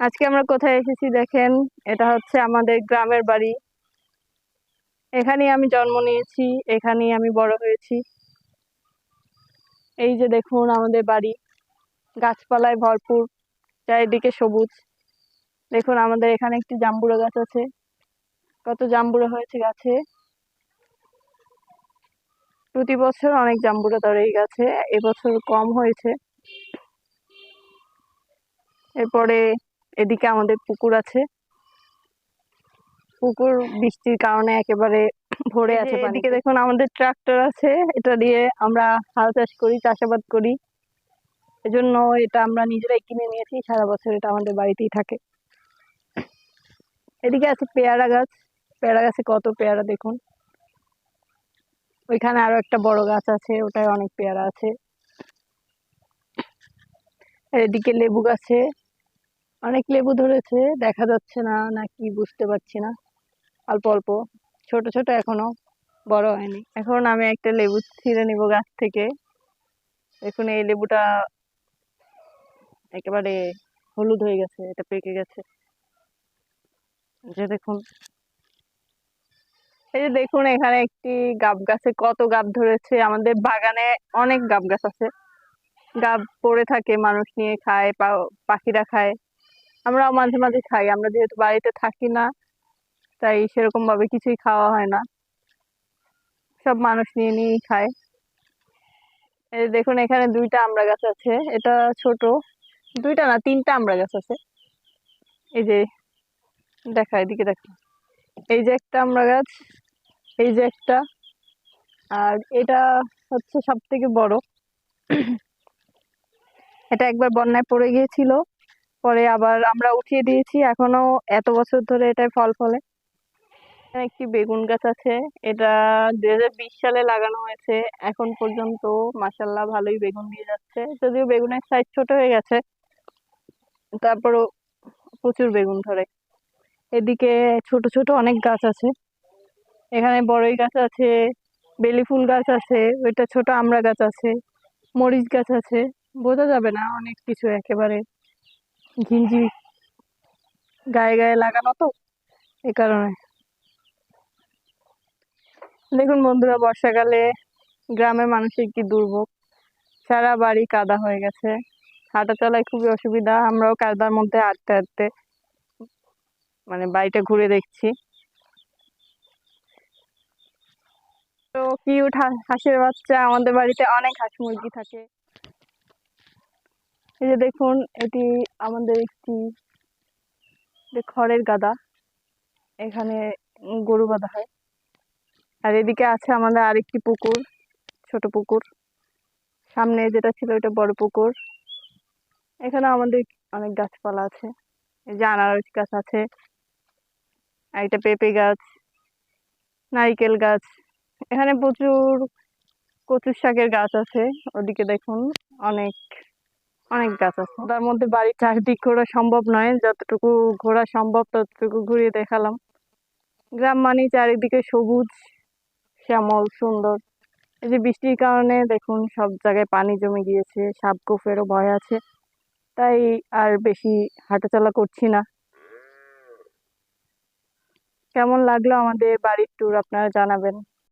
আজকে আমরা কোথায় এসেছি দেখেন, এটা হচ্ছে আমাদের গ্রামের বাড়ি। এখানেই আমি জন্ম নিয়েছি, এখানেই আমি বড় হয়েছি। এই যে দেখুন আমাদের বাড়ি, গাছপালায় ভরপুর, চারিদিকে সবুজ। দেখুন আমাদের এখানে একটি জাম্বুরা গাছ আছে। কত জাম্বুড়ো হয়েছে গাছে। প্রতি বছর অনেক জাম্বুরা ধরে এই গাছে, এবছর কম হয়েছে। এরপরে এদিকে আমাদের পুকুর আছে। পুকুর বৃষ্টির কারণে একেবারে ভরে আছে এদিকে দেখুন আমাদের ট্রাক্টর আছে। এটা দিয়ে আমরা হাল চাষ করি চাষাবাদ করি। এজন্য এটা আমরা নিজেরাই কিনে নিয়েছি। সারা বছর এটা আমাদের বাড়িতেই থাকে। এদিকে আছে পেয়ারা গাছ। পেয়ারা গাছে কত পেয়ারা দেখুন। ওইখানে আরও একটা বড় গাছ আছে ওটায় অনেক পেয়ারা আছে। এদিকে লেবু গাছে। অনেক লেবু ধরেছে, দেখা যাচ্ছে না না কি বুঝতে পারছি না। অল্প অল্প, ছোট ছোট এখনও, বড় হয়নি। এখন আমি একটা লেবু ছিঁড়ে নিব গাছ থেকে। দেখুন এই লেবুটা একেবারে হলুদ হয়ে গেছে, এটা পেকে গেছে। যে দেখুন। এই যে দেখুন, এখানে একটি গাব গাছে কত গাব ধরেছে। আমাদের বাগানে অনেক গাব গাছ আছে। গাব পড়ে থাকে, মানুষ নিয়ে খায় পাখিরা খায়। আমরাও মাঝে মাঝে খাই, আমরা যেহেতু বাড়িতে থাকি না, তাই সেরকম ভাবে কিছুই খাওয়া হয় না। সব মানুষ নিয়ে নিয়েই খায়। এই দেখুন, এখানে দুইটা আমড়া গাছ আছে, এটা ছোট, দুইটা না, তিনটা আমড়া গাছ আছে। এই যে, দেখা, এদিকে দেখা। এই যে একটা আমড়া গাছ, এই যে একটা, আর এটা হচ্ছে সব থেকে বড়। এটা একবার বন্যায় পড়ে গিয়েছিল। পরে আবার আমরা উঠিয়ে দিয়েছি। এখনও এত বছর ধরে এটাই ফল ফলে। একটি বেগুন গাছ আছে। এটা দু হাজার বিশ সালে লাগানো হয়েছে। এখন পর্যন্ত মাসাল্লাহ ভালোই বেগুন দিয়ে যাচ্ছে। যদিও বেগুনের সাইজ ছোট হয়ে গেছে। তারপরও প্রচুর বেগুন ধরে। এদিকে ছোট ছোট অনেক গাছ আছে। এখানে বড়ই গাছ আছে, বেলি ফুল গাছ আছে, ওইটা ছোট আমড়া গাছ আছে, মরিচ গাছ আছে। বোঝা যাবে না অনেক কিছু একেবারে। ঘিঞ্জি গায়ে গায়ে লাগানো তো, এ কারণে। দেখুন বন্ধুরা, বর্ষাকালে গ্রামের মানুষের কি দুর্ভোগ। সারা বাড়ি কাদা হয়ে গেছে। হাঁটা চলায় খুবই অসুবিধা। আমরাও কাদার মধ্যে হাঁটতে হাঁটতে মানে বাড়িটা ঘুরে দেখছি। তো কিউট হাঁসের বাচ্চা, আমাদের বাড়িতে অনেক হাঁস মুরগি থাকে। এই যে দেখুন, এটি আমাদের একটি খড়ের গাদা। এখানে গরু বাঁধা হয়। আর এদিকে আছে আমাদের আরেকটি পুকুর, ছোট পুকুর। সামনে যেটা ছিল এটা বড় পুকুর। এখানে আমাদের অনেক গাছপালা আছে। এই যে আনারস গাছ আছে। এটা পেঁপে গাছ, নারিকেল গাছ। এখানে প্রচুর কচুর শাকের গাছ আছে। ওদিকে দেখুন, অনেক অনেক গাছ আছে। তার মধ্যে বাড়ির চারদিক ঘোরা সম্ভব নয়, যতটুকু ঘোরা সম্ভব ততটুকু ঘুরিয়ে দেখালাম। গ্রাম মানে চারিদিকে সবুজ, শ্যামল, সুন্দর। এই যে বৃষ্টির কারণে দেখুন সব জায়গায় পানি জমে গিয়েছে সাপ গোফেরও ভয় আছে। তাই আর বেশি হাঁটাচলা করছি না। কেমন লাগল আমাদের বাড়ির ট্যুর আপনারা জানাবেন।